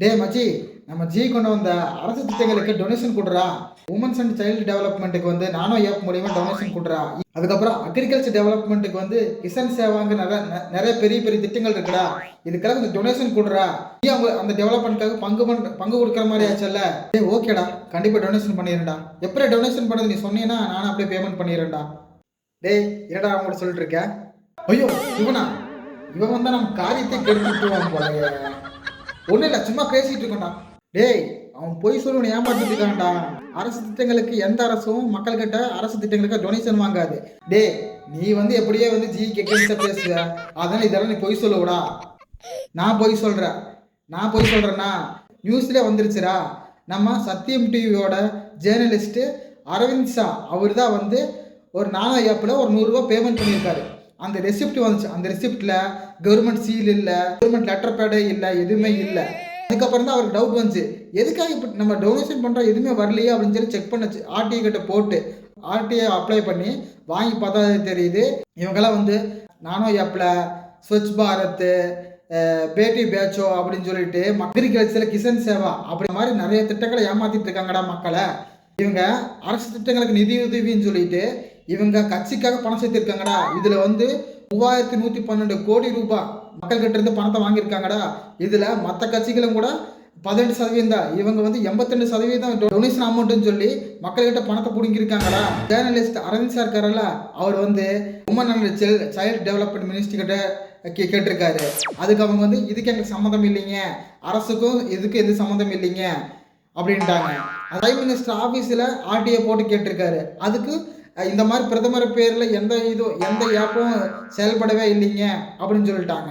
டே மச்சி நம்ம ஜி கொண்டு வந்த அரசு திட்டங்களுக்கு டொனேஷன் கொடுறா. உமன்ஸ் அண்ட் சைல்டு டெவலப்மெண்ட்டுக்கு வந்து நானோ ஏப் மூலியமா டொனேஷன் கொடுறா. அதுக்கப்புறம் அக்ரிகல்ச்சர் டெவலப்மெண்ட்டுக்கு வந்து கிசான் சேவாங்க நிறைய நிறைய பெரிய பெரிய திட்டங்கள் இருக்குடா. இதுக்கெல்லாம் கொஞ்சம் டொனேஷன் கொடுறா. நீ அவங்க அந்த டெவலப்மெண்ட்காக பங்கு பண்ற பங்கு கொடுக்குற மாதிரி ஆச்சுல்ல? ஏ ஓகேடா கண்டிப்பா டொனேஷன் பண்ணிடுறேன்டா. எப்படி டொனேஷன் பண்ணது நீ சொன்னீங்கன்னா நானும் அப்படியே பேமெண்ட் பண்ணிடுறேன்டா. டேய் என்னடா அவங்கள்ட்ட சொல்லிட்டு இருக்கேன்? ஐயோ இவனா? இவன் வந்தா நம்ம காரியத்தை கெடுத்துட்டுவான் போலயே. ஒன்றும் இல்லை சும்மா பேசிட்டு இருக்கோம்டா. டேய் அவன் பொய் சொல்லணும் ஏமாற்றிட்டு இருக்கான்டா. அரசு திட்டங்களுக்கு எந்த அரசும் மக்கள்கிட்ட அரசு திட்டங்களுக்கு டொனேஷன் வாங்காது. டேய் நீ வந்து எப்படியே வந்து ஜி கெட்ட பேசுவ அதனால இதெல்லாம் நீ பொய் சொல்லுவடா நான் பொய் சொல்றேன். நான் பொய் சொல்றேன்னா நியூஸ்ல வந்துருச்சுரா நம்ம சத்தியம் டிவியோட ஜேர்னலிஸ்ட் அரவிந்த் ஷா அவர் தான் வந்து ஒரு நானோ ஆப்பில் ஒரு நூறுரூவா பேமெண்ட் பண்ணியிருக்காரு. அந்த ரெசிப்ட் வந்துச்சு. அந்த ரெசிப்டில் கவர்மெண்ட் சீல் இல்லை கவர்மெண்ட் லெட்டர் பேடே இல்லை எதுவுமே இல்லை. அதுக்கப்புறம் தான் அவருக்கு டவுட் வந்துச்சு. எதுக்காக இப்போ நம்ம டொனேஷன் பண்ணுறோம் எதுவுமே வரலையே அப்படின்னு சொல்லி செக் பண்ணச்சு. ஆர்டிஐ கிட்ட போட்டு ஆர்டிஐ அப்ளை பண்ணி வாங்கி பார்த்தா தெரியுது. இவங்கெல்லாம் வந்து நானோ ஆப்பில் ஸ்வச் பாரத் பேட்டி பேச்சோ அப்படின்னு சொல்லிட்டு அக்ரிகல்ச்சர் கிசன் சேவா அப்படி மாதிரி நிறைய திட்டங்களை ஏமாத்திட்டு இருக்காங்கடா மக்களை. இவங்க அரசு திட்டங்களுக்கு நிதி உதவின்னு சொல்லிட்டு இவங்க கட்சிக்காக பணம் சேர்த்திருக்காங்கடா. இதுல வந்து மூவாயிரத்தி நூத்தி பன்னெண்டு கோடி ரூபாய் மக்கள் கிட்ட இருந்து பணத்தை வாங்கியிருக்காங்கடா. இதுல மற்ற கட்சிகளும் கூட பதினெட்டு சதவீதம் தான். இவங்க வந்து எண்பத்தெண்டு சதவீதம் டொனேஷன் அமௌண்ட்டுன்னு சொல்லி மக்கள்கிட்ட பணத்தை பிடுங்கியிருக்காங்களா ஜேர்னலிஸ்ட் அரவிந்த் சார் இருக்காரல்ல அவர் வந்து woman and child development minister கிட்ட கே கேட்டிருக்காரு. அதுக்கு அவங்க வந்து இதுக்கு எங்களுக்கு சம்மந்தம் இல்லைங்க. அரசுக்கும் இதுக்கு எது சம்மந்தம் இல்லைங்க. அப்படின்ட்டாங்க. பிரைம் மினிஸ்டர் ஆஃபீஸில் ஆர்டிஐ போட்டு கேட்டிருக்காரு. அதுக்கு இந்த மாதிரி பிரதமர் பேரில் எந்த இதுவும் எந்த ஆப்பும் செயல்படவே இல்லைங்க அப்படின்னு சொல்லிட்டாங்க.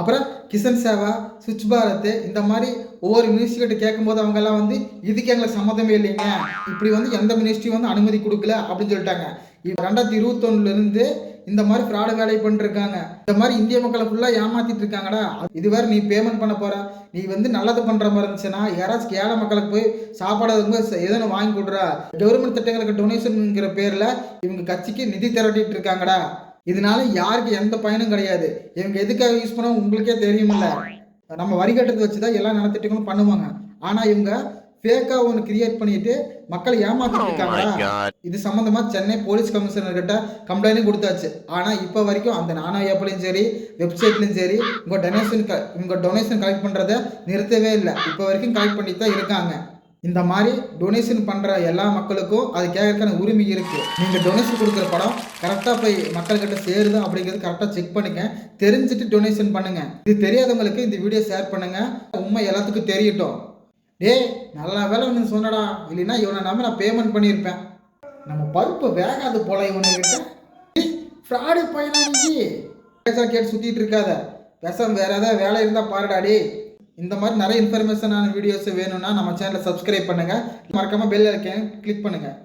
அப்புறம் கிஷன் சேவா சுவிட்ச் பாரத் இந்த மாதிரி ஒவ்வொரு மினிஸ்ட்ரிகிட்ட கேட்கும்போது அவங்கெல்லாம் வந்து இதுக்கு எங்களுக்கு சம்மந்தமே இல்லைங்க. இப்படி வந்து எந்த மினிஸ்ட்ரியும் வந்து அனுமதி கொடுக்கல அப்படின்னு சொல்லிட்டாங்க. இப்போ ரெண்டாயிரத்தி இருபத்தொன்னுலேருந்து இந்த மாதிரி ஃப்ராடு வேலை பண்ணிருக்காங்க. இந்த மாதிரி இந்திய மக்களை ஃபுல்லாக ஏமாத்திட்டு இருக்காங்கடா. இதுவரை நீ பேமெண்ட் பண்ண போற. நீ வந்து நல்லது பண்ற மாதிரி இருந்துச்சுன்னா யாராச்சும் ஏழை மக்களுக்கு போய் சாப்பாடு அதுக்கு வாங்கி கொடுறா. கவர்மெண்ட் திட்டங்களுக்கு டொனேஷன்ங்கிற பேர்ல இவங்க கட்சிக்கு நிதி திரட்டிட்டு இருக்காங்கடா. இதனால யாருக்கு எந்த பயனும் கிடையாது. இவங்க எதுக்காக யூஸ் பண்ண உங்களுக்கே தெரியுமில்ல நம்ம வரி கட்டுறது வச்சு தான் எல்லா நலத்திட்டங்களும் பண்ணுவாங்க. ஆனா இவங்க ஃபேக்கா ஒன்று கிரியேட் பண்ணிட்டு மக்களை ஏமாத்திட்டு இருக்காங்கடா இது சம்பந்தமா சென்னை போலீஸ் கமிஷனர் கிட்ட கம்ப்ளைண்டும் கொடுத்தாச்சு. ஆனா இப்போ வரைக்கும் அந்த நானா ஆப்லையும் சரி வெப்சைட்லையும் சரி உங்க டொனேஷன் உங்க டொனேஷன் கலெக்ட் பண்றதை நிறுத்தவே இல்லை. இப்போ வரைக்கும் கலெக்ட் பண்ணிட்டு தான் இருக்காங்க. இந்த மாதிரி டொனேஷன் பண்ற எல்லா மக்களுக்கும் அது கேட்கறதுக்கான உரிமை இருக்கு. நீங்க டொனேஷன் கொடுக்குற படம் கரெக்டாக போய் மக்கள்கிட்ட சேருது அப்படிங்கிறது கரெக்டாக செக் பண்ணுங்க. தெரிஞ்சுட்டு டொனேஷன் பண்ணுங்க. இது தெரியாதவங்களுக்கு இந்த வீடியோ ஷேர் பண்ணுங்க. உண்மை எல்லாத்துக்கும் தெரியட்டும். டேய் நல்ல வேலை ஒன்று சொன்னடா. இல்லைன்னா இவனை நம்ம நான் பேமெண்ட் பண்ணியிருப்பேன். நம்ம பருப்பு வேகாது போல இவனுக்கிட்ட ஃப்ராடு பையனாச்சு பேசா கேட்டு சுற்றிட்டு இருக்காத. பேசாம வேற ஏதாவது வேலை இருந்தால் பாருடா டேய். இந்த மாதிரி நிறைய இன்ஃபர்மேஷனான வீடியோஸ் வேணும்னா நம்ம சேனலை சப்ஸ்கிரைப் பண்ணுங்க. மறக்காமல் பெல் ஐக்கன் கிளிக் பண்ணுங்கள்